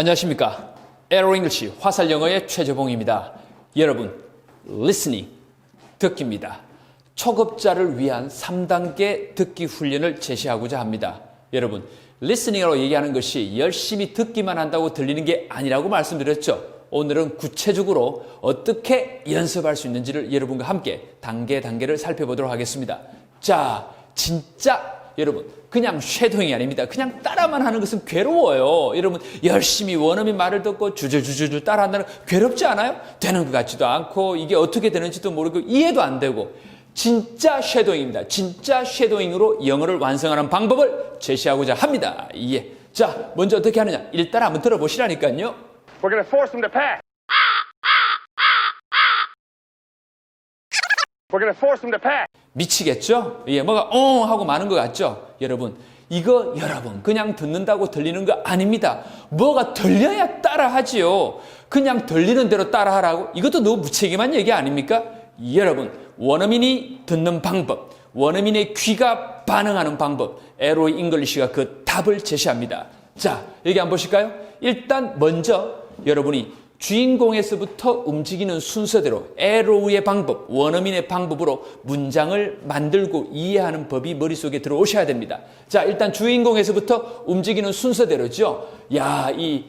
안녕하십니까. 에로 잉글리시 화살 영어의 최재봉입니다. 여러분, listening, 듣기입니다. 초급자를 위한 3단계 듣기 훈련을 제시하고자 합니다. 여러분, listening으로 얘기하는 것이 열심히 듣기만 한다고 들리는 게 아니라고 말씀드렸죠. 오늘은 구체적으로 어떻게 연습할 수 있는지를 여러분과 함께 단계 단계를 살펴보도록 하겠습니다. 자, 진짜 여러분 그냥 쉐도잉이 아닙니다. 그냥 따라만 하는 것은 괴로워요. 여러분 열심히 원어민 말을 듣고 주저주저주 따라한다는 거 괴롭지 않아요? 되는 것 같지도 않고 이게 어떻게 되는지도 모르고 이해도 안 되고 진짜 쉐도잉입니다. 진짜 쉐도잉으로 영어를 완성하는 방법을 제시하고자 합니다. 예. 자, 먼저 어떻게 하느냐? 일단 한번 들어보시라니까요. We're to force them to pass. We're going to force them to pass. 미치겠죠? 예, 뭐가 어 하고 마는 것 같죠? 여러분, 이거 여러분 그냥 듣는다고 들리는 거 아닙니다. 뭐가 들려야 따라하지요. 그냥 들리는 대로 따라하라고? 이것도 너무 무책임한 얘기 아닙니까? 여러분, 원어민이 듣는 방법, 원어민의 귀가 반응하는 방법, 에로이 잉글리시가 그 답을 제시합니다. 자, 여기 한번 보실까요? 일단 먼저 여러분이 주인공에서부터 움직이는 순서대로 에로우의 방법, 원어민의 방법으로 문장을 만들고 이해하는 법이 머릿속에 들어오셔야 됩니다. 자, 일단 주인공에서부터 움직이는 순서대로죠. 야, 이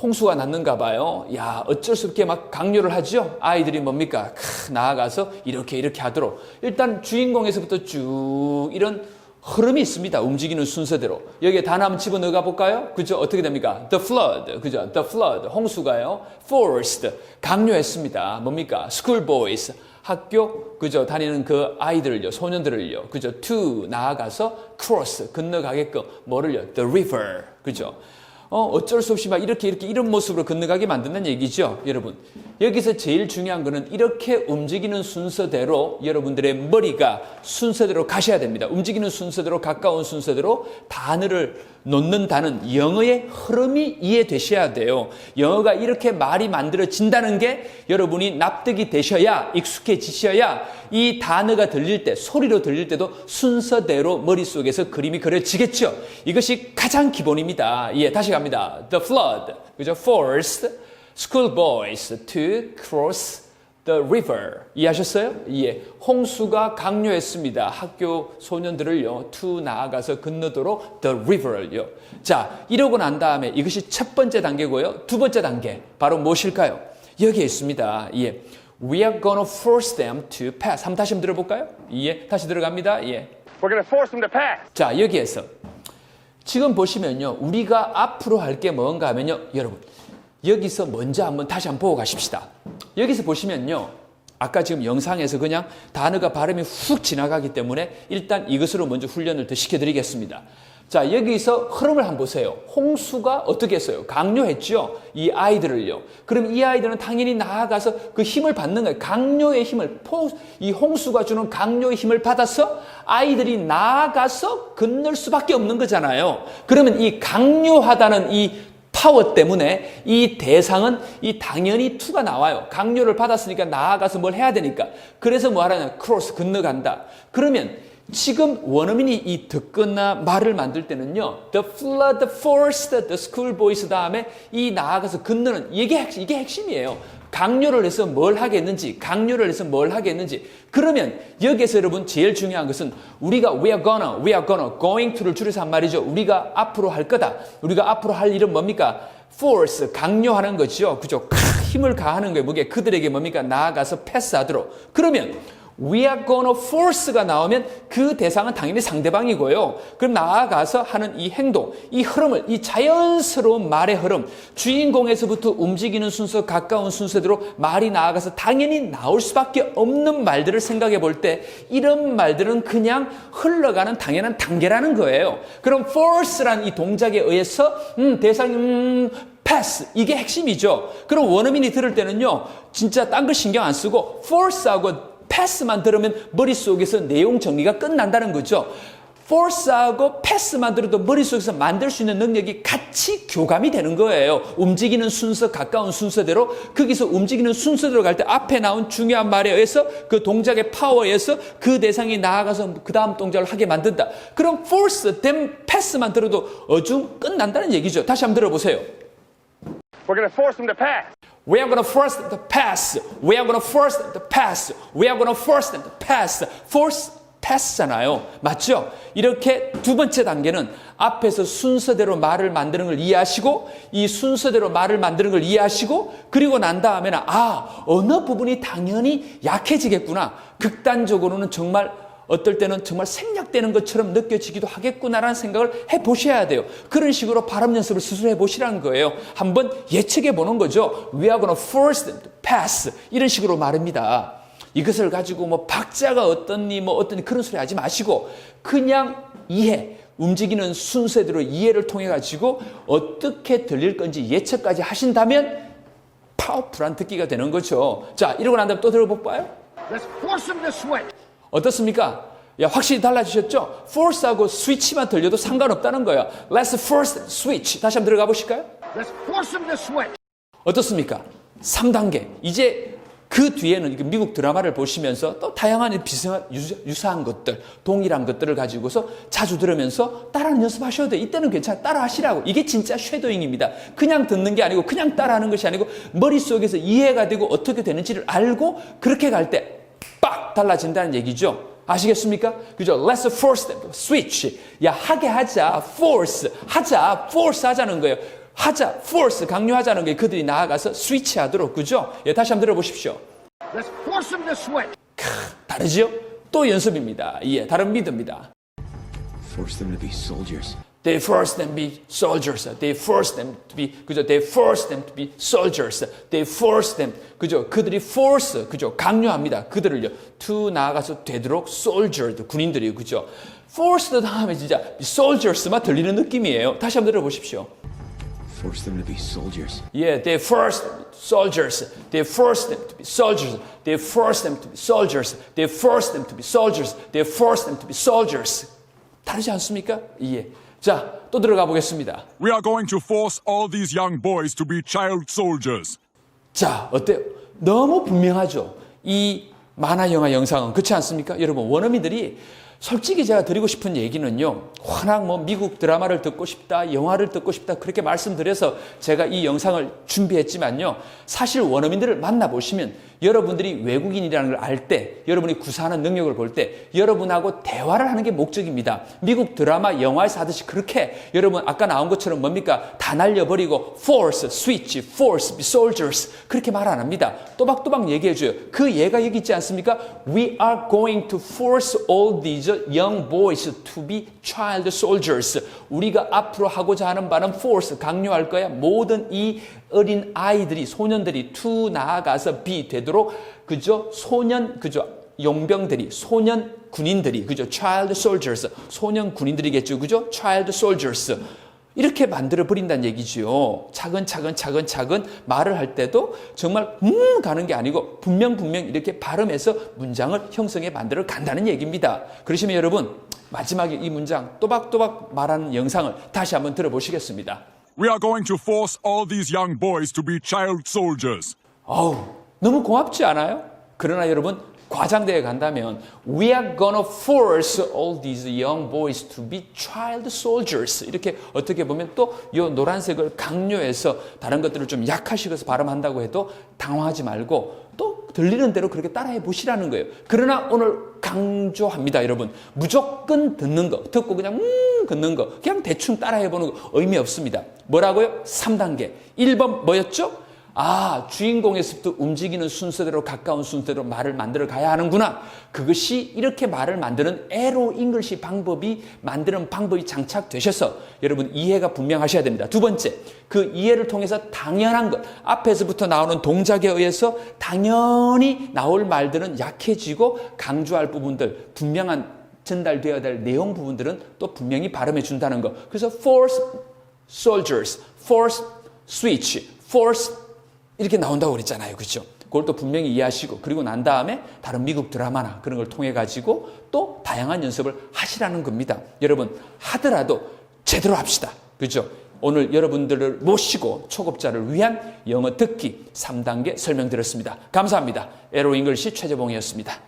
홍수가 났는가 봐요. 야, 어쩔 수 없게 막 강요를 하죠. 아이들이 뭡니까? 크, 나아가서 이렇게 이렇게 하도록. 일단 주인공에서부터 쭉 이런 흐름이 있습니다. 움직이는 순서대로. 여기에 단어 한번 집어넣어 볼까요? 그죠? 어떻게 됩니까? The flood. 그죠? The flood. 홍수가요. forced. 강요했습니다. 뭡니까? school boys. 학교, 그죠? 다니는 그 아이들을요, 소년들을요, 그죠? to 나아가서 cross, 건너가게끔 뭐를요? the river. 그죠? 어, 어쩔 수 없이 막 이렇게 이렇게 이런 모습으로 건너가게 만든다는 얘기죠, 여러분. 여기서 제일 중요한 거는 이렇게 움직이는 순서대로 여러분들의 머리가 순서대로 가셔야 됩니다. 움직이는 순서대로 가까운 순서대로 단어를 놓는다는 영어의 흐름이 이해되셔야 돼요. 영어가 이렇게 말이 만들어진다는 게 여러분이 납득이 되셔야 익숙해지셔야 이 단어가 들릴 때 소리로 들릴 때도 순서대로 머릿속에서 그림이 그려지겠죠. 이것이 가장 기본입니다. 예, 다시 갑니다. The flood. 그죠? forced school boys to cross the river. 이해하셨어요? 예. 홍수가 강요했습니다. 학교 소년들을요, to 나아가서 건너도록 the river를요. 자, 이러고 난 다음에 이것이 첫 번째 단계고요. 두 번째 단계. 바로 무엇일까요? 여기에 있습니다. 예. We are gonna force them to pass. 한번 다시 한번 들어볼까요? 예. 다시 들어갑니다. 예. We're to force them to pass. 자, 여기에서 지금 보시면요. 우리가 앞으로 할 게 뭔가 하면요. 여러분, 여기서 먼저 한번 다시 한번 보고 가십시다. 여기서 보시면요. 아까 지금 영상에서 그냥 단어가 발음이 훅 지나가기 때문에 일단 이것으로 먼저 훈련을 더 시켜드리겠습니다. 자, 여기서 흐름을 한번 보세요. 홍수가 어떻게 했어요? 강요했죠? 이 아이들을요. 그럼 이 아이들은 당연히 나아가서 그 힘을 받는 거예요. 강요의 힘을, 포, 이 홍수가 주는 강요의 힘을 받아서 아이들이 나아가서 건널 수밖에 없는 거잖아요. 그러면 이 강요하다는 이 파워 때문에 이 대상은 이 당연히 투가 나와요. 강요를 받았으니까 나아가서 뭘 해야 되니까. 그래서 뭐 하라냐? 크로스 건너간다. 그러면 지금 원어민이 이 듣거나 말을 만들 때는요. The flood forced the school boys 다음에 이 나아가서 건너는 이게 핵, 이게 핵심이에요. 강요를 해서 뭘 하겠는지, 강요를 해서 뭘 하겠는지. 그러면 여기에서 여러분 제일 중요한 것은 우리가 we are gonna, we are gonna, going to를 줄여서 한 말이죠. 우리가 앞으로 할 거다. 우리가 앞으로 할 일은 뭡니까? force, 강요하는 거죠. 그죠? 크, 힘을 가하는 거예요. 뭐게 그들에게 뭡니까? 나아가서 패스하도록. 그러면 we are gonna force가 나오면 그 대상은 당연히 상대방이고요. 그럼 나아가서 하는 이 행동, 이 흐름을, 이 자연스러운 말의 흐름, 주인공에서부터 움직이는 순서, 가까운 순서대로 말이 나아가서 당연히 나올 수밖에 없는 말들을 생각해 볼 때 이런 말들은 그냥 흘러가는 당연한 단계라는 거예요. 그럼 force란 이 동작에 의해서 음, 대상이 음, 패스 이게 핵심이죠. 그럼 원어민이 들을 때는요, 진짜 딴 거 신경 안 쓰고 force하고 패스만 들으면 머릿속에서 내용 정리가 끝난다는 거죠. force하고 패스만 들어도 머릿속에서 만들 수 있는 능력이 같이 교감이 되는 거예요. 움직이는 순서, 가까운 순서대로 거기서 움직이는 순서대로 갈 때 앞에 나온 중요한 말에 의해서 그 동작의 파워에 의해서 그 대상이 나아가서 그 다음 동작을 하게 만든다. 그럼 force, then 패스만 들어도 어중 끝난다는 얘기죠. 다시 한번 들어보세요. We're to force them to pass. We are gonna them to pass. We are gonna them to pass. We are gonna them to pass. Force pass잖아요. 맞죠? 이렇게 두 번째 단계는 앞에서 순서대로 말을 만드는 걸 이해하시고 이 순서대로 말을 만드는 걸 이해하시고 그리고 난 다음에는 아 어느 부분이 당연히 약해지겠구나. 극단적으로는 정말 어떨 때는 정말 생략되는 것처럼 느껴지기도 하겠구나라는 생각을 해 보셔야 돼요. 그런 식으로 발음 연습을 스스로 해 보시라는 거예요. 한번 예측해 보는 거죠. We are gonna to pass. 이런 식으로 말합니다. 이것을 가지고 뭐 박자가 어떻니 뭐 어떠니 그런 소리 하지 마시고 그냥 이해, 움직이는 순서대로 이해를 통해 가지고 어떻게 들릴 건지 예측까지 하신다면 파워풀한 듣기가 되는 거죠. 자, 이러고 난 다음에 또 들어볼까요? Let's force them to switch. 어떻습니까? 야, 확실히 달라지셨죠? force하고 switch만 들려도 상관없다는 거예요. Let's force switch. 다시 한번 들어가 보실까요? Let's force them to switch. 어떻습니까? 3단계. 이제 그 뒤에는 미국 드라마를 보시면서 또 다양한 비슷한 유사- 유사한 것들, 동일한 것들을 가지고서 자주 들으면서 따라하는 연습하셔도 돼. 이때는 괜찮아. 따라 하시라고. 이게 진짜 쉐도잉입니다. 그냥 듣는 게 아니고 그냥 따라 하는 것이 아니고 머릿속에서 이해가 되고 어떻게 되는지를 알고 그렇게 갈때빡 달라진다는 얘기죠. 아시겠습니까? 그죠? Let's force them. switch. 야, 하게 하자. force. 하자. force 하자는 거예요. 하자. force. 강요하자는 거예요. 그들이 나아가서 스위치 하도록. 그죠? 예, 다시 한번 들어보십시오. Let's force them to switch. 다르지요? 또 연습입니다. 예, 다른 믿음입니다. Force them to be soldiers. They force them to be soldiers. They force them to be 그죠? They force them to be soldiers. They force them 그죠? 그들이 force 그죠? 강요합니다. 그들을요. to 나아가서 되도록 soldiers 군인들이 그죠? force 다음에 진짜 soldiers만 들리는 느낌이에요. 다시 한번 들어보십시오. Force them to be soldiers. Yeah, they forced them to be soldiers. They forced them to be soldiers. They forced them to be soldiers. They forced them to be soldiers. They forced them to be soldiers. 다르지 않습니까? 예. 자, 또 들어가 보겠습니다. We are going to force all these young boys to be child soldiers. 자, 어때요? 너무 분명하죠? 이 만화 영화 영상은 그렇지 않습니까? 여러분, 원어민들이 솔직히 제가 드리고 싶은 얘기는요. 워낙 뭐 미국 드라마를 듣고 싶다, 영화를 듣고 싶다 그렇게 말씀드려서 제가 이 영상을 준비했지만요. 사실 원어민들을 만나 보시면 여러분들이 외국인이라는 걸 알 때, 여러분이 구사하는 능력을 볼 때 여러분하고 대화를 하는 게 목적입니다. 미국 드라마, 영화에서 하듯이 그렇게 여러분 아까 나온 것처럼 뭡니까? 다 날려버리고 force, switch, force, soldiers 그렇게 말 안 합니다. 또박또박 얘기해줘요. 그 예가 여기 있지 않습니까? We are going to force all these young boys to be child soldiers. 우리가 앞으로 하고자 하는 바는 force, 강요할 거야. 모든 이 어린 아이들이, 소년들이 to 나아가서 be 되도록 그저 소년, 그저 용병들이, 소년 군인들이, 그죠? child soldiers. 소년 군인들이겠죠. 그죠? child soldiers. 이렇게 만들어 버린다는 얘기지요. 차근차근 차근차근 말을 할 때도 정말 음 가는 게 아니고 분명 분명 이렇게 발음해서 문장을 형성해 만들어 간다는 얘기입니다. 그러시면 여러분 마지막에 이 문장 또박또박 말하는 영상을 다시 한번 들어보시겠습니다. We are going to force all these young boys to be child soldiers. 어우, 너무 고맙지 않아요? 그러나 여러분, 과장대에 간다면 We are gonna force all these young boys to be child soldiers. 이렇게 어떻게 보면 또 이 노란색을 강요해서 다른 것들을 좀 약하시고서 발음한다고 해도 당황하지 말고 또 들리는 대로 그렇게 따라해 보시라는 거예요. 그러나 오늘 강조합니다, 여러분. 무조건 듣는 거, 듣고 그냥 음 듣는 거, 그냥 대충 따라해 보는 거 의미 없습니다. 뭐라고요? 3단계. 1번 뭐였죠? 아, 주인공에서부터 움직이는 순서대로 가까운 순서대로 말을 만들어 가야 하는구나. 그것이 이렇게 말을 만드는 에로 잉글시 방법이 만드는 방법이 장착되셔서 여러분 이해가 분명하셔야 됩니다. 두 번째, 그 이해를 통해서 당연한 것, 앞에서부터 나오는 동작에 의해서 당연히 나올 말들은 약해지고 강조할 부분들, 분명한 전달되어야 될 내용 부분들은 또 분명히 발음해 준다는 거. 그래서 force soldiers, force switch, force 이렇게 나온다고 그랬잖아요. 그렇죠? 그걸 또 분명히 이해하시고 그리고 난 다음에 다른 미국 드라마나 그런 걸 통해 가지고 또 다양한 연습을 하시라는 겁니다. 여러분 하더라도 제대로 합시다. 그렇죠? 오늘 여러분들을 모시고 초급자를 위한 영어 듣기 3단계 설명드렸습니다. 감사합니다. 에로 잉글시 최재봉이었습니다.